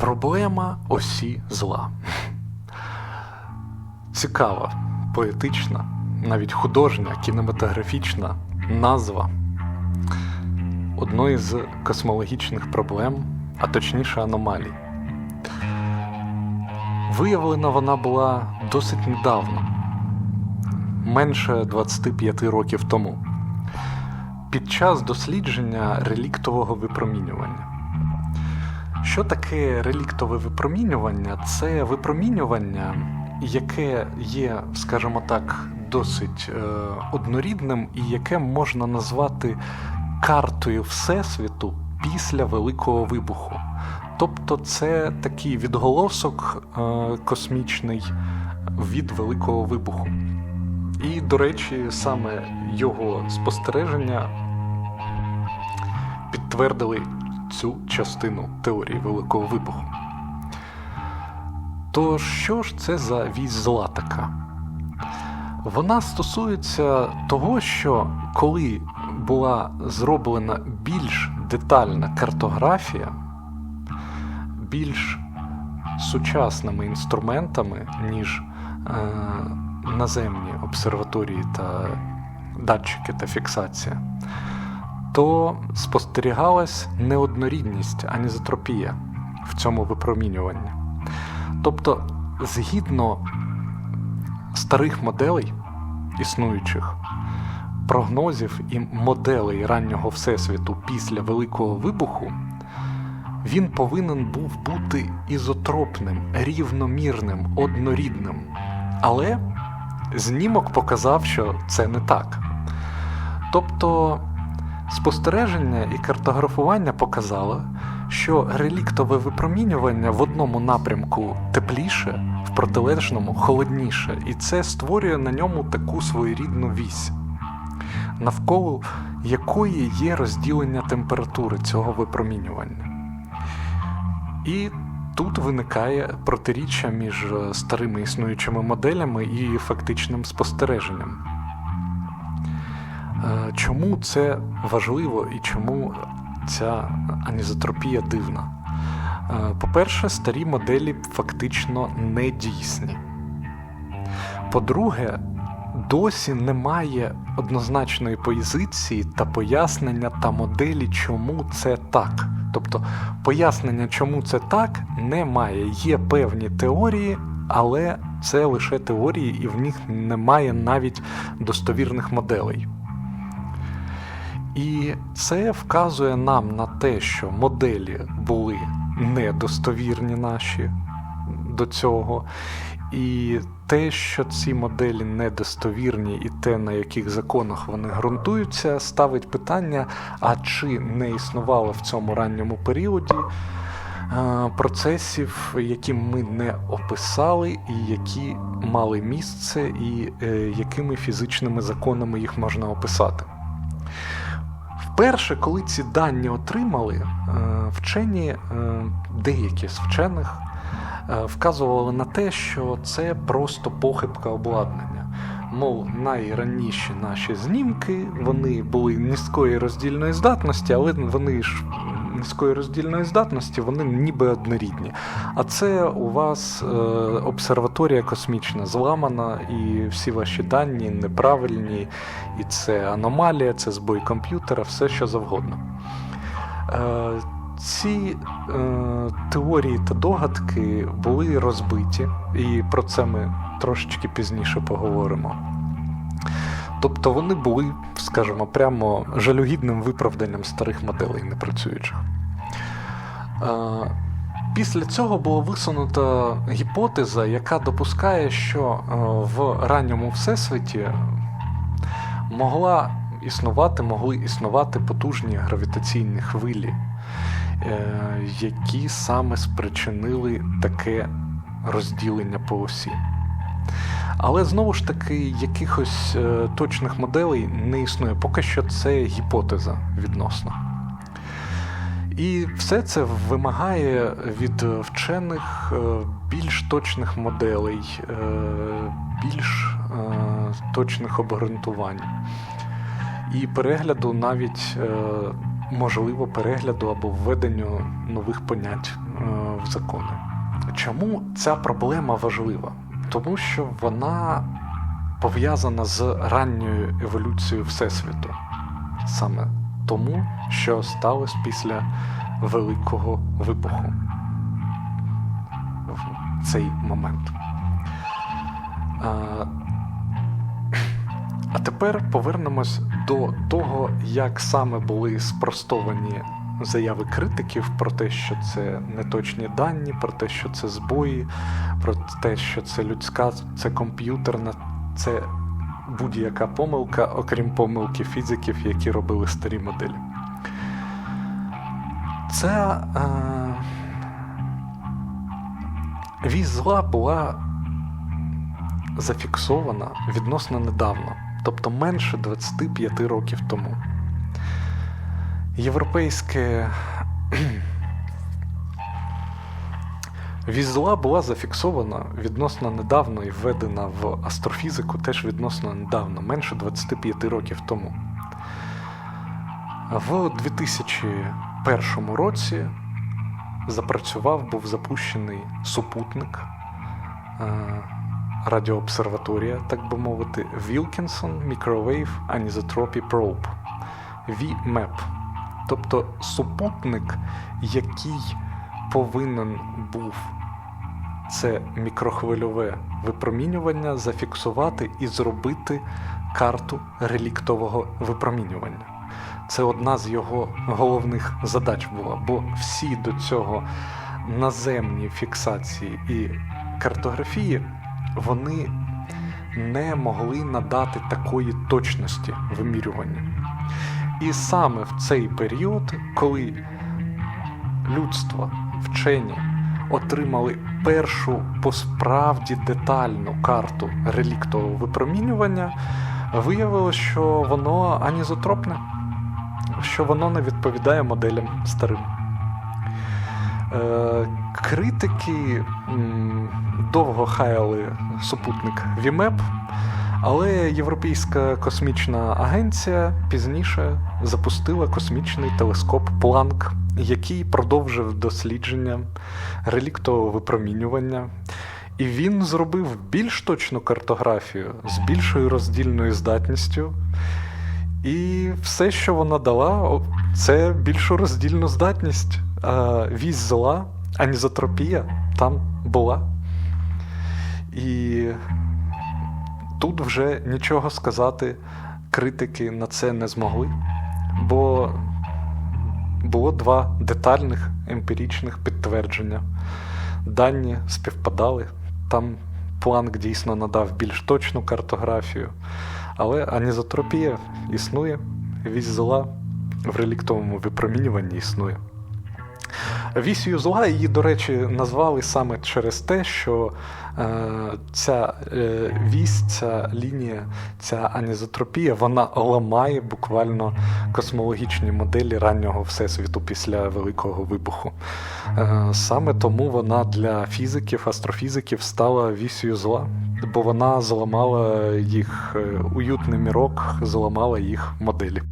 Проблема осі зла. Цікава, поетична, навіть художня, кінематографічна назва одної з космологічних проблем, а точніше аномалій. Виявлена вона була досить недавно, менше 25 років тому, під час дослідження реліктового випромінювання. Що таке реліктове випромінювання? Це випромінювання, яке є, скажімо так, досить е, однорідним і яке можна назвати картою Всесвіту після Великого Вибуху. Тобто це такий відголосок е, космічний від Великого Вибуху. І, до речі, саме його спостереження підтвердили цю частину теорії Великого Вибуху. То що ж це за вісь зла така? Вона стосується того, що коли була зроблена більш детальна картографія, більш сучасними інструментами, ніж е, наземні обсерваторії та датчики та фіксація, то спостерігалась неоднорідність, анізотропія в цьому випромінюванні. Тобто, згідно старих моделей існуючих, прогнозів і моделей раннього Всесвіту після Великого Вибуху, він повинен був бути ізотропним, рівномірним, однорідним. Але знімок показав, що це не так. Тобто спостереження і картографування показало, що реліктове випромінювання в одному напрямку тепліше, в протилежному холодніше, і це створює на ньому таку своєрідну вісь, навколо якої є розділення температури цього випромінювання. І тут виникає протиріччя між старими існуючими моделями і фактичним спостереженням. Е, Чому це важливо і чому ця анізотропія дивна? Е, По-перше, старі моделі фактично не дійсні. По-друге, досі немає однозначної позиції та пояснення та моделі, чому це так. Тобто пояснення, чому це так, немає. Є певні теорії, але це лише теорії, і в них немає навіть достовірних моделей. І це вказує нам на те, що моделі були недостовірні наші до цього. І те, що ці моделі недостовірні, і те, на яких законах вони ґрунтуються, ставить питання: а чи не існувало в цьому ранньому періоді е, процесів, які ми не описали, і які мали місце, і е, якими фізичними законами їх можна описати. Вперше, коли ці дані отримали, е, вчені, е, деякі з вчених е, вказували на те, що це просто похибка обладнання. Мов найранніші наші знімки вони були низької роздільної здатності, але вони ж низької роздільної здатності, вони ніби однорідні. А це у вас е, обсерваторія космічна зламана, і всі ваші дані неправильні, і це аномалія, це збой комп'ютера, все що завгодно. Е, ці е, теорії та догадки були розбиті, і про це ми трошечки пізніше поговоримо. Тобто вони були, скажімо, прямо жалюгідним виправданням старих моделей непрацюючих. Е, Після цього була висунута гіпотеза, яка допускає, що е, в ранньому всесвіті могла існувати, могли існувати потужні гравітаційні хвилі, е, які саме спричинили таке розділення по осі. Але знову ж таки, якихось е, точних моделей не існує. Поки що це гіпотеза відносно. І все це вимагає від вчених е, більш точних моделей, е, більш точних обґрунтувань. І перегляду навіть можливо перегляду або введенню нових понять в закони. Чому ця проблема важлива? Тому що вона пов'язана з ранньою еволюцією Всесвіту. Саме тому, що сталося після Великого вибуху в цей момент. А, тепер повернемось до того, як саме були спростовані заяви критиків про те, що це неточні дані, про те, що це збої, про те, що це людська, це комп'ютерна, це будь-яка помилка, окрім помилки фізиків, які робили старі моделі. Ця е, вісь була зафіксована відносно недавно, тобто менше 25 років тому. Європейське вісь зла була зафіксована відносно недавно і введена в астрофізику теж відносно недавно, менше 25 років тому. В 2001 році запрацював, був запущений супутник, е, радіообсерваторія, так би мовити, Wilkinson Microwave Anisotropy Probe VMAP. Тобто супутник, який повинен був це мікрохвильове випромінювання зафіксувати і зробити карту реліктового випромінювання. Це одна з його головних задач була, бо всі до цього наземні фіксації і картографії вони не могли надати такої точності вимірювання. І саме в цей період, коли людство, вчені отримали першу посправді детальну карту реліктового випромінювання, виявилося, що воно анізотропне, що воно не відповідає моделям старим. Е, Критики довго хаяли супутник VMAP, але Європейська космічна агенція пізніше запустила космічний телескоп Планк, який продовжив дослідження реліктового випромінювання. І він зробив більш точну картографію з більшою роздільною здатністю. І все, що вона дала, це більшу роздільну здатність. Вісь зла, анізотропія там була. І тут вже нічого сказати критики на це не змогли, бо було два детальних емпіричних підтвердження. Дані співпадали. Там Планк дійсно надав більш точну картографію, але анізотропія існує, вісь зла в реліктовому випромінюванні існує. Вісію зла її, до речі, назвали саме через те, що е, ця е, вісь, ця лінія, ця анізотропія, вона ламає буквально космологічні моделі раннього всесвіту після Великого вибуху. Е, саме тому вона для фізиків, астрофізиків стала вісію зла, бо вона зламала їх е, уютний мірок, зламала їх моделі.